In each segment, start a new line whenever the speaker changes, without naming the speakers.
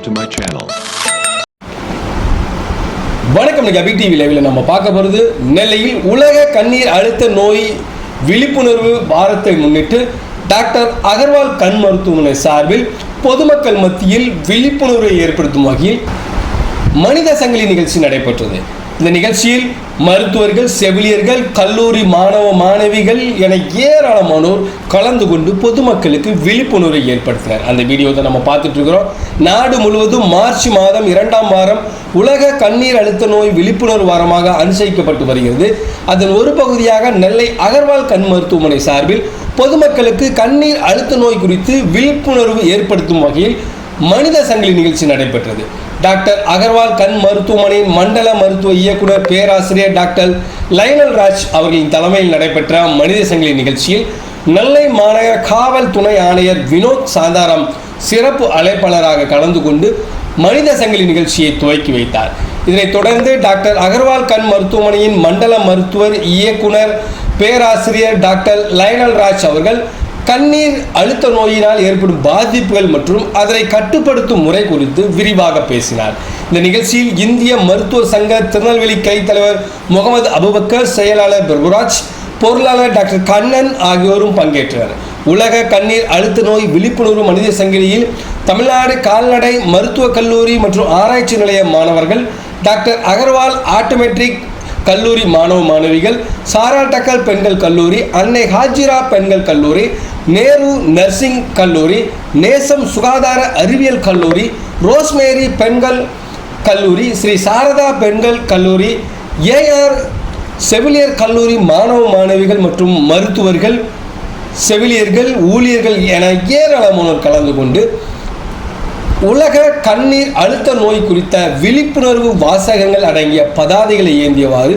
subscribe to my channel.
வணக்கம் இன்னைக்கு அபி TV லைவில் நம்ம பார்க்க போகிறது நெல்லையில் உலக கண்ணீர் அழுத்த நோய் விழிப்புணர்வு வாரத்தை முன்னிட்டு டாக்டர் அகர்வால் கண் மருத்துவமனை சார்பில் பொதுமக்கள் மத்தியில் விழிப்புணர்வை ஏற்படுத்தும் வகையில் மனித சங்கிலி நிகழ்ச்சி நடைபெற்றது இந்த நிகழ்ச்சியில் மருத்துவர்கள் செவிலியர்கள் கல்லூரி மாணவ மாணவிகள் என ஏராளமானோர் கலந்து கொண்டு பொதுமக்களுக்கு விழிப்புணர்வை ஏற்படுத்தினர். அந்த வீடியோ தான் நம்ம பார்த்துட்டு இருக்கிறோம். நாடு முழுவதும் மார்ச் மாதம் இரண்டாம் வாரம் உலக கண்ணீர் அழுத்த நோய் விழிப்புணர்வு வாரமாக அனுசரிக்கப்பட்டு வருகிறது. அதன் ஒரு பகுதியாக நெல்லை அகர்வால் கண் மருத்துவமனை சார்பில் பொதுமக்களுக்கு கண்ணீர் அழுத்த நோய் குறித்து விழிப்புணர்வு ஏற்படுத்தும் வகையில் மனித சங்கிலி நிகழ்ச்சி நடைபெற்றது. டாக்டர் அகர்வால் கண் மருத்துவமனையின் மண்டல மருத்துவ இயக்குனர் பேராசிரியர் டாக்டர் லைனல் ராஜ் அவர்களின் தலைமையில் நடைபெற்ற மனித சங்கிலி நிகழ்ச்சியில் நெல்லை மாநகர காவல் துணை ஆணையர் வினோத் சாந்தாராம் சிறப்பு அழைப்பாளராக கலந்து கொண்டு மனித சங்கிலி நிகழ்ச்சியை துவக்கி வைத்தார். இதனைத் தொடர்ந்து டாக்டர் அகர்வால் கண் மருத்துவமனையின் மண்டல மருத்துவர் இயக்குனர் பேராசிரியர் டாக்டர் லைனல் ராஜ் அவர்கள் கண்ணீர் அழுத்த நோயினால் ஏற்படும் பாதிப்புகள் மற்றும் அதனை கட்டுப்படுத்தும் முறை குறித்து விரிவாக பேசினார். இந்த நிகழ்ச்சியில் இந்திய மருத்துவ சங்க திருநெல்வேலி கை தலைவர் முகமது அபுபக்கர் செயலாளர் பிரபுராஜ் பொருளாளர் டாக்டர் கண்ணன் ஆகியோரும் பங்கேற்றனர். உலக கண்ணீர் அழுத்த நோய் விழிப்புணர்வு மனித சங்கிலியில் தமிழ்நாடு கால்நடை மருத்துவக் கல்லூரி மற்றும் ஆராய்ச்சி நிலைய மாணவர்கள் டாக்டர் அகர்வால் ஆட்டோமேட்டிக் கல்லூரி மாணவ மாணவிகள் சாரா டக்கல் பெண்கள் கல்லூரி அன்னை ஹாஜிரா பெண்கள் கல்லூரி நேரு நர்சிங் கல்லூரி நேசம் சுகாதார அறிவியல் கல்லூரி ரோஸ்மேரி பெண்கள் கல்லூரி ஸ்ரீ சாரதா பெண்கள் கல்லூரி ஏஆர் செவிலியர் கல்லூரி மாணவ மாணவிகள் மற்றும் மருத்துவர்கள் செவிலியர்கள் ஊழியர்கள் என ஏராளமானோர் கலந்து கொண்டு உலக கண்ணீர் அழுத்த நோய் குறித்த விழிப்புணர்வு வாசகங்கள் அடங்கிய பதாதைகளை ஏந்தியவாறு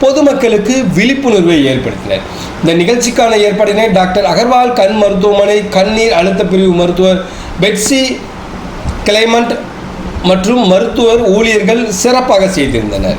பொதுமக்களுக்கு விழிப்புணர்வை ஏற்படுத்தினர். இந்த நிகழ்ச்சிக்கான ஏற்பாடினை டாக்டர் அகர்வால் கண் மருத்துவமனை கண்ணீர் அழுத்த பிரிவு மருத்துவர் பெட்சி கிளைமண்ட் மற்றும் மருத்துவர் ஊழியர்கள் சிறப்பாக செய்திருந்தனர்.